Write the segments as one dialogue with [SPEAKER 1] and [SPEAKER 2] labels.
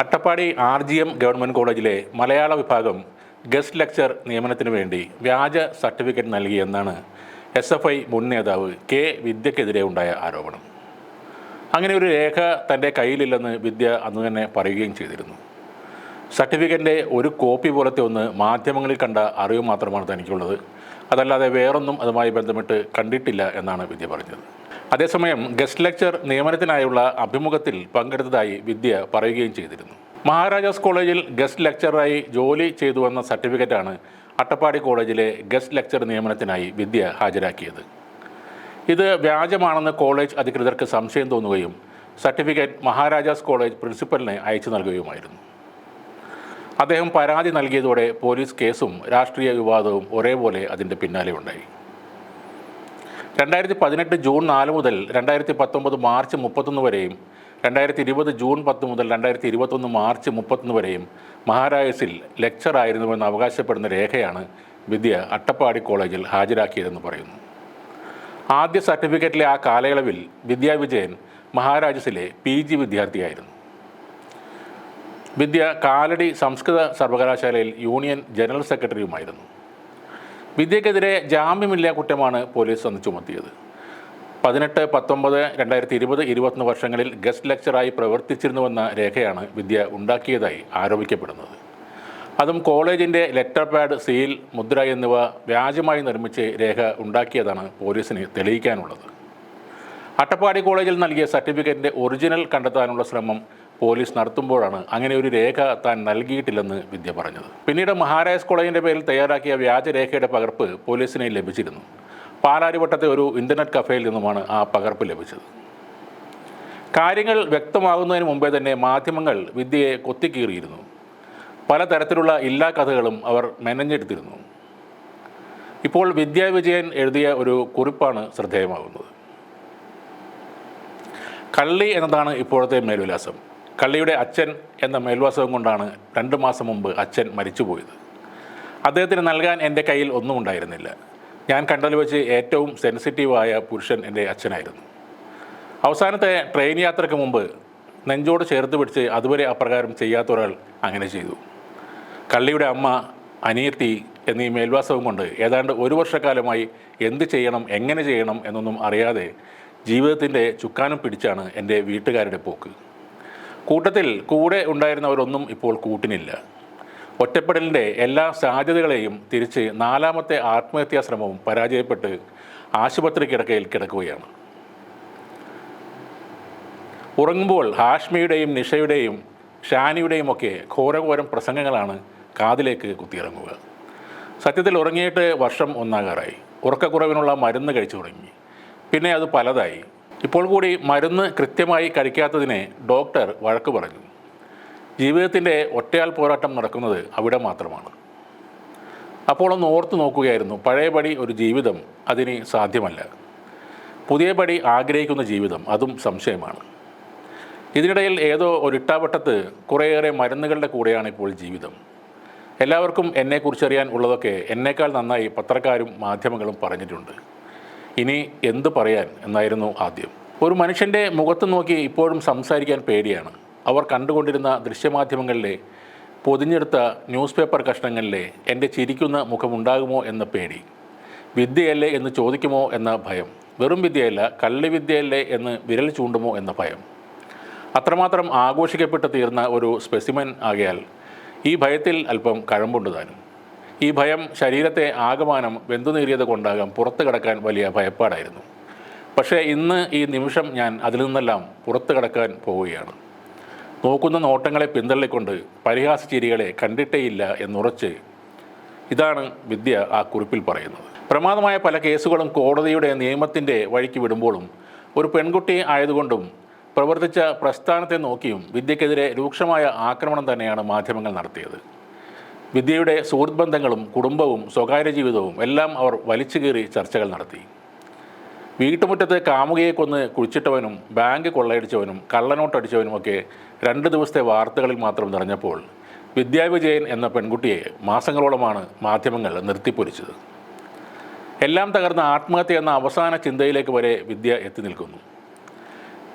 [SPEAKER 1] Attappadi R G M government കോളേജിലെ മലയാള വിഭാഗം ഗസ്റ്റ് ലെക്ചർ നിയമനത്തിന് വേണ്ടി വ്യാജ സർട്ടിഫിക്കറ്റ് നൽകിയെന്നാണ് എസ് എഫ് ഐ മുൻ നേതാവ് കെ വിദ്യക്കെതിരെ ഉണ്ടായ ആരോപണം. അങ്ങനെ ഒരു രേഖ തന്റെ കയ്യിലില്ലെന്ന് വിദ്യ അന്ന് തന്നെ പറയുകയും ചെയ്തിരുന്നു. സർട്ടിഫിക്കറ്റിന്റെ ഒരു കോപ്പി പോലത്തെ ഒന്ന് മാധ്യമങ്ങളിൽ കണ്ട അറിവ് മാത്രമാണ് തനിക്കുള്ളത്. അതല്ലാതെ വേറൊന്നും അതുമായി ബന്ധപ്പെട്ട് കണ്ടിട്ടില്ല എന്നാണ് വിദ്യ പറഞ്ഞത്. അതേസമയം ഗസ്റ്റ് ലെക്ചർ നിയമനത്തിനായുള്ള അഭിമുഖത്തിൽ പങ്കെടുത്തതായി വിദ്യ പറയുകയും ചെയ്തിരുന്നു. മഹാരാജാസ് കോളേജിൽ ഗസ്റ്റ് ലെക്ചറായി ജോലി ചെയ്തു വന്ന സർട്ടിഫിക്കറ്റാണ് അട്ടപ്പാടി കോളേജിലെ ഗസ്റ്റ് ലെക്ചർ നിയമനത്തിനായി വിദ്യ ഹാജരാക്കിയത്. ഇത് വ്യാജമാണെന്ന് കോളേജ് അധികൃതർക്ക് സംശയം തോന്നുകയും സർട്ടിഫിക്കറ്റ് മഹാരാജാസ് കോളേജ് പ്രിൻസിപ്പലിനെ അയച്ചു നൽകുകയുമായിരുന്നു. അദ്ദേഹം പരാതി നൽകിയതോടെ പോലീസ് കേസും രാഷ്ട്രീയ വിവാദവും ഒരേപോലെ അതിന്റെ പിന്നാലെ ഉണ്ടായി രണ്ടായിരത്തി പതിനെട്ട് ജൂൺ നാല് മുതൽ രണ്ടായിരത്തി പത്തൊമ്പത് മാർച്ച് മുപ്പത്തൊന്ന് വരെയും രണ്ടായിരത്തി ഇരുപത് ജൂൺ പത്ത് മുതൽ രണ്ടായിരത്തി ഇരുപത്തൊന്ന് മാർച്ച് മുപ്പത്തൊന്ന് വരെയും മഹാരാജസിൽ ലെക്ചറായിരുന്നുവെന്ന് അവകാശപ്പെടുന്ന രേഖയാണ് വിദ്യ അട്ടപ്പാടി കോളേജിൽ ഹാജരാക്കിയതെന്ന് പറയുന്നു. ആദ്യ സർട്ടിഫിക്കറ്റിലെ ആ കാലയളവിൽ വിദ്യാ വിജയൻ മഹാരാജസിലെ പി ജി വിദ്യാർത്ഥിയായിരുന്നു. വിദ്യ കാലടി സംസ്കൃത സർവകലാശാലയിൽ യൂണിയൻ ജനറൽ സെക്രട്ടറിയുമായിരുന്നു. വിദ്യക്കെതിരെ ജാമ്യമില്ലാ കുറ്റമാണ് പോലീസ് അന്ന് ചുമത്തിയത്. പതിനെട്ട് പത്തൊമ്പത് രണ്ടായിരത്തി ഇരുപത് ഇരുപത്തൊന്ന് വർഷങ്ങളിൽ ഗസ്റ്റ് ലെക്ചറായി പ്രവർത്തിച്ചിരുന്നുവെന്ന രേഖയാണ് വിദ്യ ഉണ്ടാക്കിയതായി ആരോപിക്കപ്പെടുന്നത്. അതും കോളേജിന്റെ ലെറ്റർ പാഡ് സീൽ മുദ്ര എന്നിവ വ്യാജമായി നിർമ്മിച്ച് രേഖ ഉണ്ടാക്കിയതാണ് പോലീസിന് തെളിയിക്കാനുള്ളത്. അട്ടപ്പാടി കോളേജിൽ നൽകിയ സർട്ടിഫിക്കറ്റിന്റെ ഒറിജിനൽ കണ്ടെത്താനുള്ള ശ്രമം പോലീസ് നടത്തുമ്പോഴാണ് അങ്ങനെ ഒരു രേഖ താൻ നൽകിയിട്ടില്ലെന്ന് വിദ്യ പറഞ്ഞത്. പിന്നീട് മഹാരാജ് കോളേജിന്റെ പേരിൽ തയ്യാറാക്കിയ വ്യാജരേഖയുടെ പകർപ്പ് പോലീസിനെ ലഭിച്ചിരുന്നു. പാലാരിവട്ടത്തെ ഒരു ഇന്റർനെറ്റ് കഫേയിൽ നിന്നുമാണ് ആ പകർപ്പ് ലഭിച്ചത്. കാര്യങ്ങൾ വ്യക്തമാകുന്നതിന് മുമ്പേ തന്നെ മാധ്യമങ്ങൾ വിദ്യയെ കൊത്തിക്കീറിയിരുന്നു. പലതരത്തിലുള്ള ഇല്ലാ കഥകളും അവർ മെനഞ്ഞെടുത്തിരുന്നു. ഇപ്പോൾ വിദ്യാ വിജയൻ എഴുതിയ ഒരു കുറിപ്പാണ് ശ്രദ്ധേയമാകുന്നത്. കള്ളി എന്നതാണ് ഇപ്പോഴത്തെ മേൽവിലാസം. കള്ളിയുടെ അച്ഛൻ എന്ന മേൽവാസവും കൊണ്ടാണ് രണ്ട് മാസം മുമ്പ് അച്ഛൻ മരിച്ചുപോയത്. അദ്ദേഹത്തിന് നൽകാൻ എന്റെ കയ്യിൽ ഒന്നും ഉണ്ടായിരുന്നില്ല. ഞാൻ കണ്ടതിൽ വെച്ച് ഏറ്റവും സെൻസിറ്റീവായ പുരുഷൻ എന്റെ അച്ഛനായിരുന്നു. അവസാനത്തെ ട്രെയിൻ യാത്രയ്ക്ക് മുമ്പ് നെഞ്ചോട് ചേർത്ത് പിടിച്ച് അതുവരെ അപ്രകാരം ചെയ്യാത്ത ഒരാൾ അങ്ങനെ ചെയ്തു. കള്ളിയുടെ അമ്മ അനിയത്തി എന്നീ മേൽവാസവും കൊണ്ട് ഏതാണ്ട് ഒരു വർഷക്കാലമായി എന്ത് ചെയ്യണം എങ്ങനെ ചെയ്യണം എന്നൊന്നും അറിയാതെ ജീവിതത്തിന്റെ ചുക്കാനും പിടിച്ചാണ് എന്റെ വീട്ടുകാരുടെ പോക്ക്. കൂട്ടത്തിൽ കൂടെ ഉണ്ടായിരുന്നവരൊന്നും ഇപ്പോൾ കൂട്ടിനില്ല. ഒറ്റപ്പെടലിന്റെ എല്ലാ സാധ്യതകളെയും തിരിച്ച് നാലാമത്തെ ആത്മഹത്യാ ശ്രമവും പരാജയപ്പെട്ട് ആശുപത്രി കിടക്കയിൽ കിടക്കുകയാണ്. ഉറങ്ങുമ്പോൾ ഹാഷ്മിയുടെയും നിഷയുടെയും ഷാനിയുടെയും ഒക്കെ ഘോരഘോരം പ്രസംഗങ്ങളാണ് കാതിലേക്ക് കുത്തിയിറങ്ങുക. സത്യത്തിൽ ഉറങ്ങിയിട്ട് വർഷം ഒന്നാകാറായി. ഉറക്കക്കുറവിനുള്ള മരുന്ന് കഴിച്ചു തുടങ്ങി പിന്നെ അത് പലതായി. ഇപ്പോൾ കൂടി മരുന്ന് കൃത്യമായി കഴിക്കാത്തതിനെ ഡോക്ടർ വഴക്ക് പറഞ്ഞു. ജീവിതത്തിന്റെ ഒറ്റയാൾ പോരാട്ടം നടക്കുന്നത് അവിടെ മാത്രമാണ്. അപ്പോൾ ഒന്ന് ഓർത്തു നോക്കുകയായിരുന്നു പഴയപടി ഒരു ജീവിതം അതിന് സാധ്യമല്ല. പുതിയ പടി ആഗ്രഹിക്കുന്ന ജീവിതം അതും സംശയമാണ്. ഇതിനിടയിൽ ഏതോ ഒരിട്ടാവട്ടത്ത് കുറേയേറെ മരുന്നുകളുടെ കൂടെയാണ് ഇപ്പോൾ ജീവിതം. എല്ലാവർക്കും എന്നെക്കുറിച്ചറിയാൻ ഉള്ളതൊക്കെ എന്നേക്കാൾ നന്നായി പത്രക്കാരും മാധ്യമങ്ങളും പറഞ്ഞിട്ടുണ്ട്. ഇനി എന്ത് പറയാൻ എന്നായിരുന്നു ആദ്യം. ഒരു മനുഷ്യന്റെ മുഖത്ത് നോക്കി ഇപ്പോഴും സംസാരിക്കാൻ പേടിയാണ്. അവർ കണ്ടുകൊണ്ടിരുന്ന ദൃശ്യമാധ്യമങ്ങളിലെ പൊതിഞ്ഞെടുത്ത ന്യൂസ് പേപ്പർ കഷ്ണങ്ങളിലെ എന്റെ ചിരിക്കുന്ന മുഖമുണ്ടാകുമോ എന്ന പേടി. വിദ്യയല്ലേ എന്ന് ചോദിക്കുമോ എന്ന ഭയം. വെറും വിദ്യയല്ല കള്ളി വിദ്യയല്ലേ എന്ന് വിരൽ ചൂണ്ടുമോ എന്ന ഭയം. അത്രമാത്രം ആഘോഷിക്കപ്പെട്ട് തീർന്ന ഒരു സ്പെസിമൻ ആകയാൽ ഈ ഭയത്തിൽ അല്പം കഴമ്പുണ്ട് താനും. ഈ ഭയം ശരീരത്തെ ആകമാനം വെന്തുനേറിയത് കൊണ്ടാകാം പുറത്തു കടക്കാൻ വലിയ ഭയപ്പാടായിരുന്നു. പക്ഷേ ഇന്ന് ഈ നിമിഷം ഞാൻ അതിൽ നിന്നെല്ലാം പുറത്തു കടക്കാൻ പോവുകയാണ്. നോക്കുന്ന നോട്ടങ്ങളെ പിന്തള്ളിക്കൊണ്ട് പരിഹാസ ചിരികളെ കണ്ടിട്ടേയില്ല എന്നുറച്ച് ഇതാണ് വിദ്യ ആ കുറിപ്പിൽ പറയുന്നത്. പ്രമാദമായ പല കേസുകളും കോടതിയുടെ നിയമത്തിന്റെ വഴിക്ക് വിടുമ്പോഴും ഒരു പെൺകുട്ടി ആയതുകൊണ്ടും പ്രവർത്തിച്ച പ്രസ്ഥാനത്തെ നോക്കിയും വിദ്യക്കെതിരെ രൂക്ഷമായ ആക്രമണം തന്നെയാണ് മാധ്യമങ്ങൾ നടത്തിയത്. വിദ്യയുടെ സുഹൃത്ത് ബന്ധങ്ങളും കുടുംബവും സ്വകാര്യ ജീവിതവും എല്ലാം അവർ വലിച്ചു കീറി ചർച്ചകൾ നടത്തി. വീട്ടുമുറ്റത്ത് കാമുകയെ കൊന്ന് കുഴിച്ചിട്ടവനും ബാങ്ക് കൊള്ളയടിച്ചവനും കള്ളനോട്ടടിച്ചവനുമൊക്കെ രണ്ട് ദിവസത്തെ വാർത്തകളിൽ മാത്രം നിറഞ്ഞപ്പോൾ വിദ്യാവിജയൻ എന്ന പെൺകുട്ടിയെ മാസങ്ങളോളമാണ് മാധ്യമങ്ങൾ നിർത്തിപ്പൊരിച്ചത്. എല്ലാം തകർന്ന ആത്മഹത്യ എന്ന അവസാന ചിന്തയിലേക്ക് വരെ വിദ്യ എത്തി നിൽക്കുന്നു.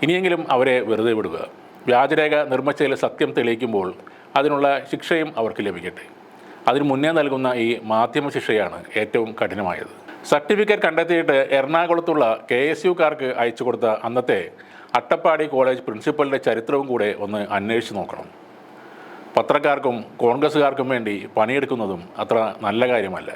[SPEAKER 1] ഇനിയെങ്കിലും അവരെ വെറുതെ വിടുക. വ്യാജരേഖ നിർമ്മിച്ചതിൽ സത്യം തെളിയിക്കുമ്പോൾ അതിനുള്ള ശിക്ഷയും അവർക്ക് ലഭിക്കട്ടെ. അതിന് മുന്നേ നൽകുന്ന ഈ മാധ്യമ ശിക്ഷയാണ് ഏറ്റവും കഠിനമായത്. സർട്ടിഫിക്കറ്റ് കണ്ടെത്തിയിട്ട് എറണാകുളത്തുള്ള കെ എസ് യുക്കാർക്ക് അയച്ചു കൊടുത്ത അന്നത്തെ അട്ടപ്പാടി കോളേജ് പ്രിൻസിപ്പലിന്റെ ചരിത്രവും കൂടെ ഒന്ന് അന്വേഷിച്ച് നോക്കണം. പത്രക്കാർക്കും കോൺഗ്രസ്സുകാർക്കും വേണ്ടി പണിയെടുക്കുന്നതും അത്ര നല്ല കാര്യമല്ല.